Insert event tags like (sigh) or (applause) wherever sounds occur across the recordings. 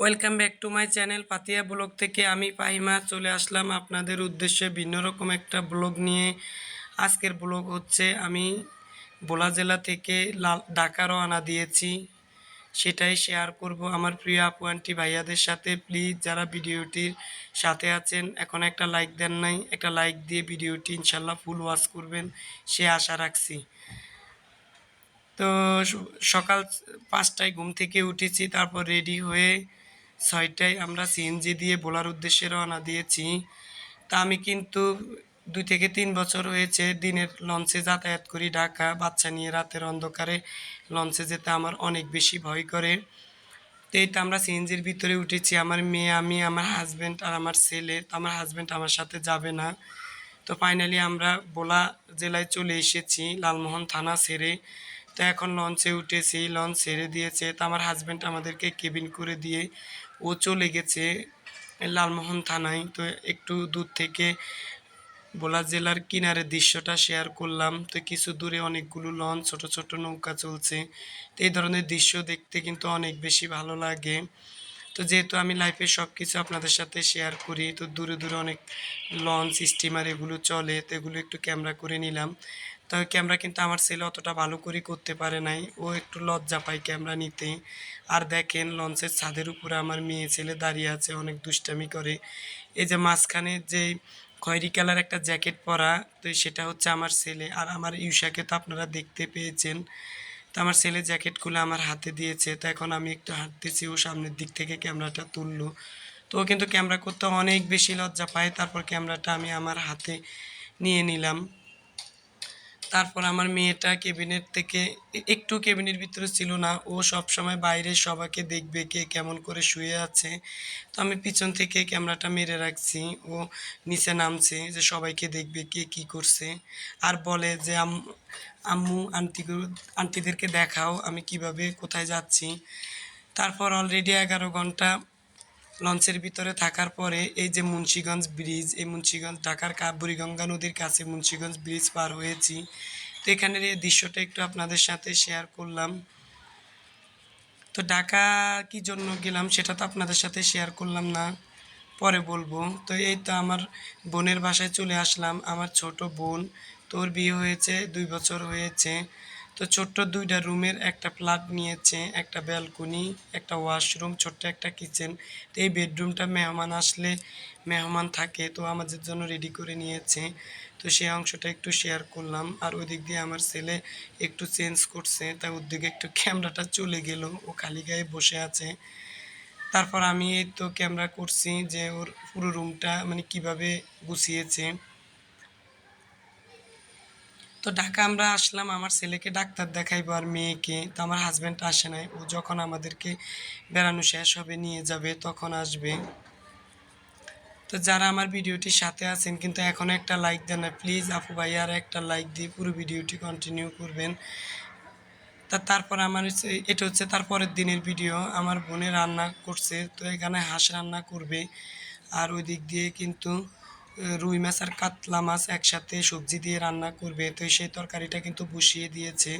Welcome back to my channel Patiya blog থেকে আমি পাহিমা চলে আসলাম আপনাদের উদ্দেশ্যে ভিন্ন রকম একটা ব্লগ নিয়ে। আজকের ব্লগ হচ্ছে, আমি বোলা জেলা থেকে লাল, ঢাকা রওনা দিয়েছি। সেটাই শেয়ার করব। আমার প্রিয় আপু আন্টি ভাইয়াদের সাথে। প্লিজ যারা ভিডিওটির সাথে আছেন, এখন একটা লাইক দেন নাই। একটা লাইক দিয়ে ভিডিওটি ইনশাল্লাহ ফুল ওয়াচ করবেন, সে আশা রাখছি। তো সকাল পাঁচটায় ঘুম থেকে উঠেছি, তারপর রেডি হয়ে ছয়টায় আমরা সিএনজি দিয়ে বোলার উদ্দেশ্যে রওনা দিয়েছি। তা আমি কিন্তু দুই থেকে তিন বছর হয়েছে দিনের লঞ্চে যাতায়াত করি ঢাকা। বাচ্চা নিয়ে রাতের অন্ধকারে লঞ্চে যেতে আমার অনেক বেশি ভয় করে। তো তো আমরা সিএনজির ভিতরে উঠেছি। আমার মেয়ে, আমি, আমার হাজব্যান্ড আর আমার ছেলে। তো আমার হাজব্যান্ড আমার সাথে যাবে না। তো ফাইনালি আমরা বোলা জেলায় চলে এসেছি লালমোহন থানা ছেড়ে। তো এখন লঞ্চে উঠেছি। লঞ্চ ছেড়ে দিয়েছে। তো আমার হাজব্যান্ড আমাদেরকে কেবিন করে দিয়ে ও চলে গেছে লালমোহন থানায়। তো একটু দূর থেকে বোলা জেলার কিনারে দৃশ্যটা শেয়ার করলাম। তো কিছু দূরে অনেকগুলো লঞ্চ ছোট ছোট নৌকা চলছে। তো এই ধরনের দৃশ্য দেখতে কিন্তু অনেক বেশি ভালো লাগে। তো যেহেতু আমি লাইফে সব কিছু আপনাদের সাথে শেয়ার করি, তো দূরে দূরে অনেক লঞ্চ স্টিমার এগুলো চলে, তো এগুলো একটু ক্যামেরা করে নিলাম। তো ক্যামেরা কিন্তু আমার ছেলে অতটা ভালো করে করতে পারে নাই। ও একটু লজ্জা পায় ক্যামেরা নিতে। আর দেখেন লঞ্চের ছাদের উপরে আমার মেয়ে ছেলে দাঁড়িয়ে আছে, অনেক দুষ্টামি করে। এই যে মাঝখানে যে খয়েরি কালার একটা জ্যাকেট পরা, তো সেটা হচ্ছে আমার ছেলে। আর আমার ইউষাকে তো আপনারা দেখতে পেয়েছেন। তো আমার ছেলে জ্যাকেটগুলো আমার হাতে দিয়েছে, তো এখন আমি একটু হাঁটতেছি, ও সামনের দিক থেকে ক্যামেরাটা তুললো। তো ও কিন্তু ক্যামেরা করতে অনেক বেশি লজ্জা পায়, তারপর ক্যামেরাটা আমি আমার হাতে নিয়ে নিলাম। তারপর আমার মেয়েটা কেবিনের থেকে একটু কেবিনের ভিতরে ছিল না, ও সব সময় বাইরে সবাইকে দেখবে কে কেমন করে শুয়ে আছে। তো আমি পিছন থেকে ক্যামেরাটা মেরে রাখছি, ও নিচে নামছে, যে সবাইকে দেখবে কে কি করছে। আর বলে যে আম্মু আন্টি আন্টিদেরকে দেখাও আমি কীভাবে কোথায় যাচ্ছি। তারপর অলরেডি এগারো ঘণ্টা লঞ্চের ভিতরে থাকার পরে এই যে মুন্সিগঞ্জ ব্রিজ, এই মুন্সিগঞ্জ ঢাকার বুড়িগঙ্গা নদীর কাছে মুন্সিগঞ্জ ব্রিজ পার হয়েছি। তো এখানের এই দৃশ্যটা একটু আপনাদের সাথে শেয়ার করলাম। তো ঢাকা কি জন্য গেলাম সেটা তো আপনাদের সাথে শেয়ার করলাম না, পরে বলব। তো এই তো আমার বোনের বাসায় চলে আসলাম, আমার ছোট বোন। তোর বিয়ে হয়েছে, দুই বছর হয়েছে। তো ছোট্ট দুইটা রুমের একটা ফ্ল্যাট নিয়েছে, একটা ব্যালকনি, একটা ওয়াশরুম, ছোট্ট একটা কিচেন। তো এই বেডরুমটা মেহমান আসলে মেহমান থাকে, তো আমাদের জন্য রেডি করে নিয়েছে। তো সেই অংশটা একটু শেয়ার করলাম, আর ওই দিক দিয়ে আমার ছেলে একটু চেঞ্জ করছে ওর দিকে একটু ক্যামেরাটা চলে গেল, ও খালি গায়ে বসে আছে। তারপর আমি এই তো ক্যামেরা করছি যে ওর পুরো রুমটা মানে কীভাবে গুছিয়েছে। তো ঢাকা আমরা আসলাম, আমার ছেলেকে ডাক্তার দেখাইবো আর মেয়েকে। তো আমার হাজব্যান্ড আসে নাই। ও যখন আমাদেরকে বেড়ানো শেষ হবে, নিয়ে যাবে, তখন আসবে। তো যারা আমার ভিডিওটির সাথে আছেন, কিন্তু এখনও একটা লাইক দেন না প্লিজ আপু ভাই আর একটা লাইক দিয়ে পুরো ভিডিওটি কন্টিনিউ করবেন। তা তারপর আমার এটা হচ্ছে তার পরের দিনের ভিডিও আমার বোনে রান্না করছে, তো এখানে হাঁস রান্না করবে। আর ওই দিক দিয়ে কিন্তু রুই মাছ আর কাতলা মাছ একসাথে সবজি দিয়ে রান্না করবে। তো সেই তরকারিটা কিন্তু বসিয়ে দিয়েছে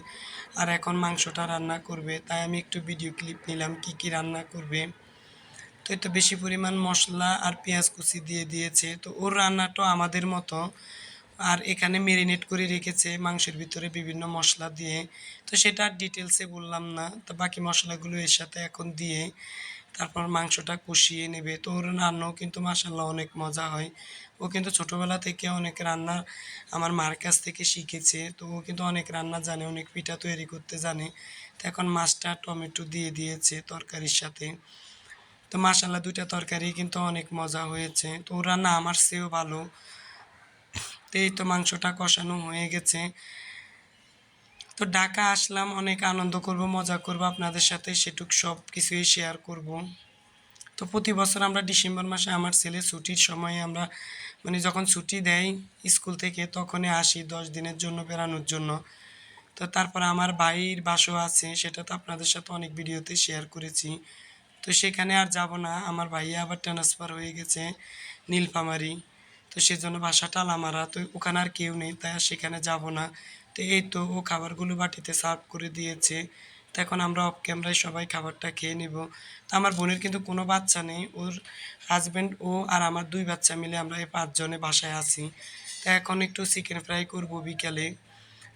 আর এখন মাংসটা রান্না করবে। তাই আমি একটু ভিডিও ক্লিপ নিলাম কি কি রান্না করবে। তো এতে বেশি পরিমাণ মশলা আর পেঁয়াজ কুচি দিয়ে দিয়েছে। তো ওর রান্নাটা আমাদের মতো আর এখানে মেরিনেট করে রেখেছে মাংসের ভিতরে বিভিন্ন মশলা দিয়ে। তো সেটা আর ডিটেলসে বললাম না। তো বাকি মশলাগুলো এর সাথে এখন দিয়ে তারপর মাংসটা কষিয়ে নেবে। তো ওর রান্নাও কিন্তু মাসাল্লাহ অনেক মজা হয়। ও কিন্তু ছোটোবেলা থেকে অনেক রান্না আমার মার কাছ থেকে শিখেছে। তো ও কিন্তু অনেক রান্না জানে, অনেক পিঠা তৈরি করতে জানে। তো এখন মাছটা টমেটো দিয়ে দিয়েছে তরকারির সাথে। তো মাসাল্লাহ দুইটা তরকারি কিন্তু অনেক মজা হয়েছে। তো ওর রান্না আমার চেয়েও ভালো। তো এই তো মাংসটা কষানো হয়ে গেছে। তো ঢাকা আসলাম, অনেক আনন্দ করব, মজা করব, আপনাদের সাথে সেটুক সব কিছুই শেয়ার করব। তো প্রতি বছর আমরা ডিসেম্বর মাসে আমার ছেলে ছুটির সময় আমরা মানে যখন ছুটি দেয় স্কুল থেকে, তখনই আসি দশ দিনের জন্য, বেড়ানোর জন্য। তো তারপর আমার ভাইয়ের বাসও আছে, সেটা তো আপনাদের সাথে অনেক ভিডিওতে শেয়ার করেছি। তো সেখানে আর যাব না, আমার ভাইয়া আবার ট্রান্সফার হয়ে গেছে নীলফামারি। তো সেজন্য বাসাটা আলামারা, তো ওখানে আর কেউ নেই, তাই আর সেখানে যাব না। তো এই তো ও খাবারগুলো বাটিতে সার্ভ করে দিয়েছে। তো এখন আমরা অফ ক্যামেরায় সবাই খাবারটা খেয়ে নেব। তো আমার বোনের কিন্তু কোনো বাচ্চা নেই। ওর হাজব্যান্ড ও আর আমার দুই বাচ্চা মিলে আমরা এই পাঁচজনে বাসায় আছি। তো এখন একটু চিকেন ফ্রাই করব বিকালে।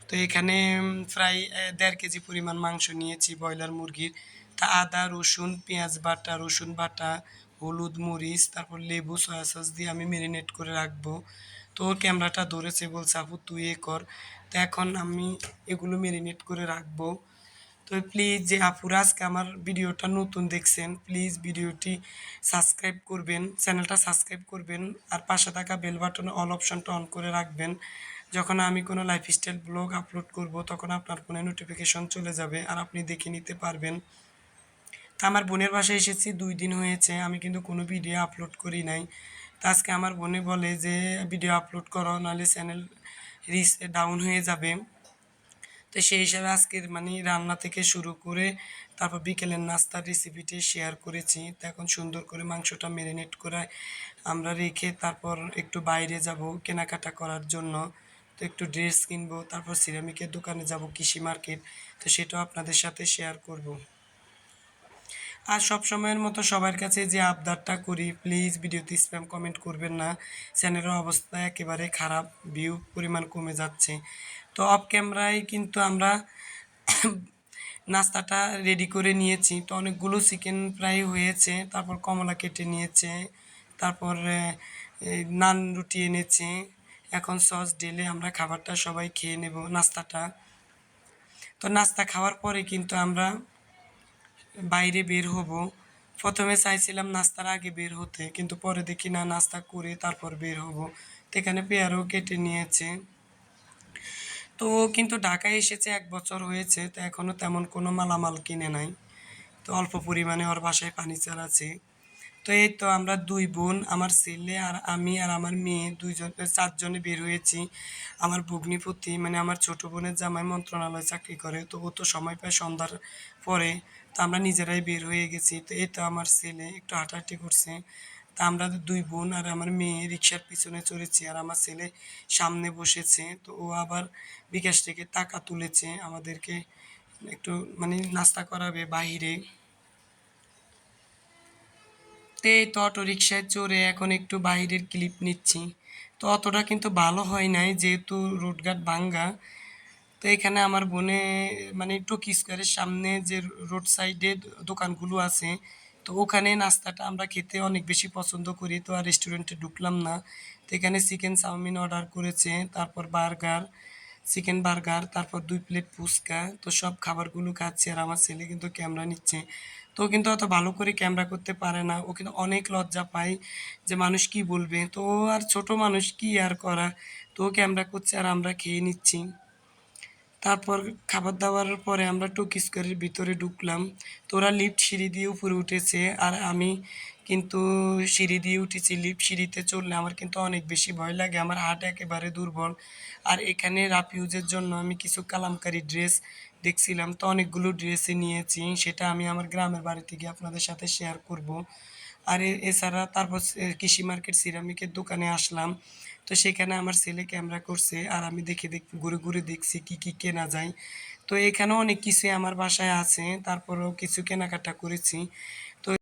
তো এখানে প্রায় দেড় কেজি পরিমাণ মাংস নিয়েছি ব্রয়লার মুরগির। তা আদা, রসুন, পেঁয়াজ বাটা, রসুন বাটা, হলুদ, মরিচ, তারপর লেবু সয়া সস দিয়ে আমি মেরিনেট করে রাখব। তো ওর ক্যামেরাটা ধরেছে বলছে, আপু, তুই এ কর। তো এখন আমি এগুলো মেরিনেট করে রাখব। তো প্লিজ যে আপুরা আজকে আমার ভিডিওটা নতুন দেখছেন প্লিজ ভিডিওটি সাবস্ক্রাইব করবেন চ্যানেলটা সাবস্ক্রাইব করবেন, আর পাশে থাকা বেল বাটনে অল অপশনটা অন করে রাখবেন। যখন আমি কোনো লাইফস্টাইল ব্লগ আপলোড করব, তখন আপনার ফোনে নোটিফিকেশন চলে যাবে, আর আপনি দেখে নিতে পারবেন। তা আমার বোনের বাসায় এসেছি, দুই দিন হয়েছে, আমি কিন্তু কোনো ভিডিও আপলোড করি নাই। তা আজকে আমার বোনে বলে যে, ভিডিও আপলোড করো, নাহলে চ্যানেল রিচ ডাউন হয়ে যাবে। তো সেই হিসাবে আজকের মানে রান্না থেকে শুরু করে তারপর বিকেলের নাস্তার রেসিপিটি শেয়ার করেছি। তো এখন সুন্দর করে মাংসটা ম্যারিনেট করে আমরা রেখে তারপর একটু বাইরে যাব কেনাকাটা করার জন্য। তো একটু ড্রেস কিনবো, তারপর সিরামিকের দোকানে যাব কৃষি মার্কেট তো সেটাও আপনাদের সাথে শেয়ার করব। আর সব সময়ের মতো সবার কাছে যে আবদারটা করি প্লিজ ভিডিওতে স্প্যাম কমেন্ট করবেন না। চ্যানেলের অবস্থা একেবারে খারাপ ভিউ পরিমাণ কমে যাচ্ছে। তো অফ ক্যামেরায় কিন্তু আমরা (coughs) নাস্তাটা রেডি করে নিয়েছি। তো অনেকগুলো চিকেন ফ্রাই হয়েছে, তারপর কমলা কেটে নিয়েছে, তারপর নান রুটি এনেছে। এখন সস ঢেলে আমরা খাবারটা সবাই খেয়ে নেব, নাস্তাটা। তো নাস্তা খাওয়ার পরে কিন্তু আমরা বাইরে বের হব। প্রথমে চাইছিলাম নাস্তার আগে বের হতে, কিন্তু পরে দেখি না, নাস্তা করে তারপর বের হব। তো এখানে পেয়ারও কেটে নিয়েছে। তো কিন্তু ঢাকায় এসেছে, এক বছর হয়েছে, তো এখনও তেমন কোনো মালামাল কিনে নাই। তো অল্প পরিমাণে ওর বাসায় ফার্নিচার আছে তো এই তো আমরা দুই বোন, আমার ছেলে আর আমি আর আমার মেয়ে দুইজন চারজনে বের হয়েছি। আমার ভগ্নিপতি মানে আমার ছোট বোনের জামাই মন্ত্রণালয়ে চাকরি করে, তো ও তো সময় পায় সন্ধ্যার পরে। তো আমরা নিজেরাই বের হয়ে গেছি। তো এই তো আমার ছেলে একটু হাঁটাহাঁটি করছে। তা আমরা দুই বোন আর আমার মেয়ে রিক্সার পিছনে চড়েছি আর আমার ছেলে সামনে বসেছে। তো ও আবার বিকাশ থেকে টাকা তুলেছে আমাদেরকে। একটু মানে নাস্তা করাবে বাইরে। তে তো অটো রিক্সায় চড়ে এখন একটু বাইরের ক্লিপ নিচ্ছি। তো অতটা কিন্তু ভালো হয় নাই, যেহেতু রোডঘাট ভাঙ্গা। তো এখানে আমার বোনে মানে টকি স্কোয়ারের সামনে যে রোড সাইডে দোকানগুলো আছে, তো ওখানে নাস্তাটা আমরা খেতে অনেক বেশি পছন্দ করি। তো আর রেস্টুরেন্টে ঢুকলাম না। তো এখানে চিকেন চাউমিন অর্ডার করেছে, তারপর বার্গার চিকেন বার্গার, তারপর দুই প্লেট ফুচকা, তো সব খাবারগুলো খাচ্ছে আর আমার ছেলে কিন্তু ক্যামেরা নিচ্ছে। তো কিন্তু অত ভালো করে ক্যামেরা করতে পারে না, ও কিন্তু অনেক লজ্জা পায় যে মানুষ কি বলবে। তো আর ছোট মানুষ কি আর করা? তো ক্যামেরা করছে আর আমরা খেয়ে নিচ্ছি। তারপর খাবার দাবার পরে আমরা টুকি স্কোয়ারের ভিতরে ঢুকলাম। তো ওরা লিফট সিঁড়ি দিয়ে উপরে উঠেছে আর আমি কিন্তু সিঁড়ি দিয়ে উঠেছি, লিফট সিঁড়িতে চললে আমার কিন্তু অনেক বেশি ভয় লাগে, আমার হার্ট একেবারে দুর্বল। আর এখানে রাফিউজের জন্য আমি কিছু কালামকারি ড্রেস দেখছিলাম, তো অনেকগুলো ড্রেসই নিয়েছি, সেটা আমি আমার গ্রামের বাড়ি থেকে আপনাদের সাথে শেয়ার করব। আর এছাড়া তারপর কৃষি মার্কেট সিরামিকের দোকানে আসলাম। তো সেখানে আমার ছেলে ক্যামেরা করছে আর আমি দেখে দেখ, ঘুরে ঘুরে দেখছি কি কি কেনা যায়। তো এখানেও অনেক কিছুই আমার বাসায় আছে, তারপরেও কিছু কেনাকাটা করেছি।